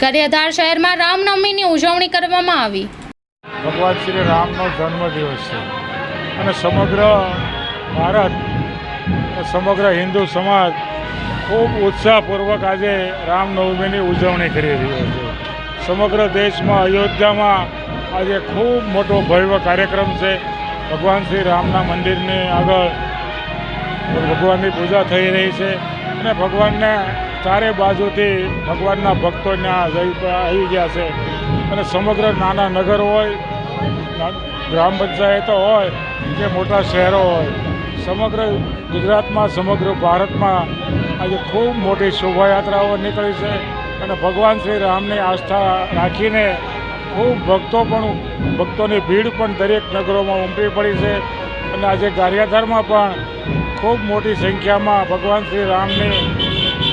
ગારિયાધાર શહેરમાં રામનવમીની ઉજવણી કરવામાં આવી. ભગવાન શ્રી રામનો જન્મદિવસ છે. અને સમગ્ર ભારત સમગ્ર હિન્દુ સમાજ ખૂબ ઉત્સાહપૂર્વક આજે રામનવમીની ઉજવણી કરી રહ્યો છે. સમગ્ર દેશમાં, અયોધ્યામાં આજે ખૂબ મોટો ભવ્ય કાર્યક્રમ છે. ભગવાન શ્રી રામના મંદિરની આગળ ભગવાનની પૂજા થઈ રહી છે અને ભગવાનને ચારે બાજુથી ભગવાનના ભક્તો આવી ગયા છે. અને સમગ્ર નાના નગર હોય ગ્રામ પંચાયતો હોય, કે મોટા શહેરો હોય, સમગ્ર ગુજરાતમાં, સમગ્ર ભારતમાં આજે ખૂબ મોટી શોભાયાત્રાઓ નીકળી છે. અને ભગવાન શ્રી રામની આસ્થા રાખીને ખૂબ ભક્તો પણ, ભક્તોની ભીડ પણ દરેક નગરોમાં ઉમટી પડી છે. અને આજે ગારિયાધારમાં પણ ખૂબ મોટી સંખ્યામાં ભગવાન શ્રી રામની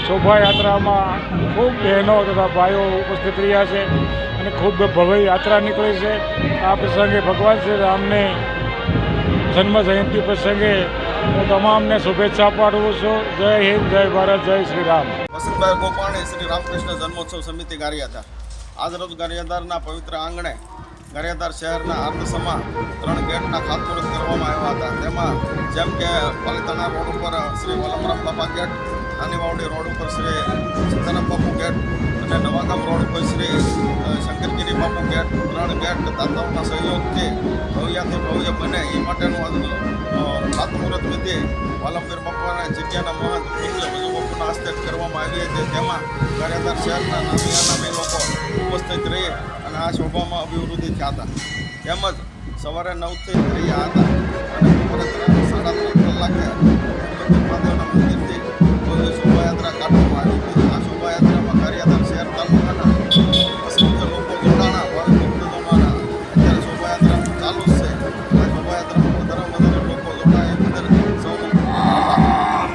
શોભાયાત્રામાં ખૂબ બહેનો તથા ભાઈઓ ઉપસ્થિત રહ્યા છે અને ખૂબ ભવ્ય યાત્રા નીકળી છે. આ પ્રસંગે ભગવાન શ્રી રામને જન્મ જયંતિ પ્રસંગે હું તમામને શુભેચ્છા પાઠવું છું. જય હિન્દ, જય ભારત, જય શ્રી રામ. વસંતભાઈ ગોપાણી શ્રી રામકૃષ્ણ જન્મોત્સવ સમિતિ ગારિયાધાર. આજરોજ ગારિયાધારના પવિત્ર આંગણે ગારિયાધાર શહેરના આર્દસમાં ત્રણ ગેટના ખાતમુહૂર્ત કરવામાં આવ્યા હતા. તેમાં જેમ કે પાલિતાણા રોડ ઉપર શ્રી વલમરામ બાપા ગેટ નાની વાવડી રોડ ઉપર શ્રી સીતારામ બાપુ ગેટ અને નવાગામ રોડ ઉપર શ્રી શંકરગીરી બાપુ ગેટ ત્રણ ગેટ દાતાઓના સહયોગથી ભવ્યાથી ભવ્ય બને. એ માટેનું આજનું ખાતમુહૂર્ત વિધિ વાલમવીર બાપુના જગ્યાના મહંત પૂજ્ય ભજુ બાપુના હસ્તે કરવામાં આવી હતી. તેમાં કાર્યદાર શહેરના નામી અનામી લોકો ઉપસ્થિત રહી અને આ શોભામાં અભિવૃદ્ધિ થયા હતા. તેમજ સવારે નવથી રહ્યા હતા અને સાડા ત્રણ કલાકે મહાદેવના મંદિરથી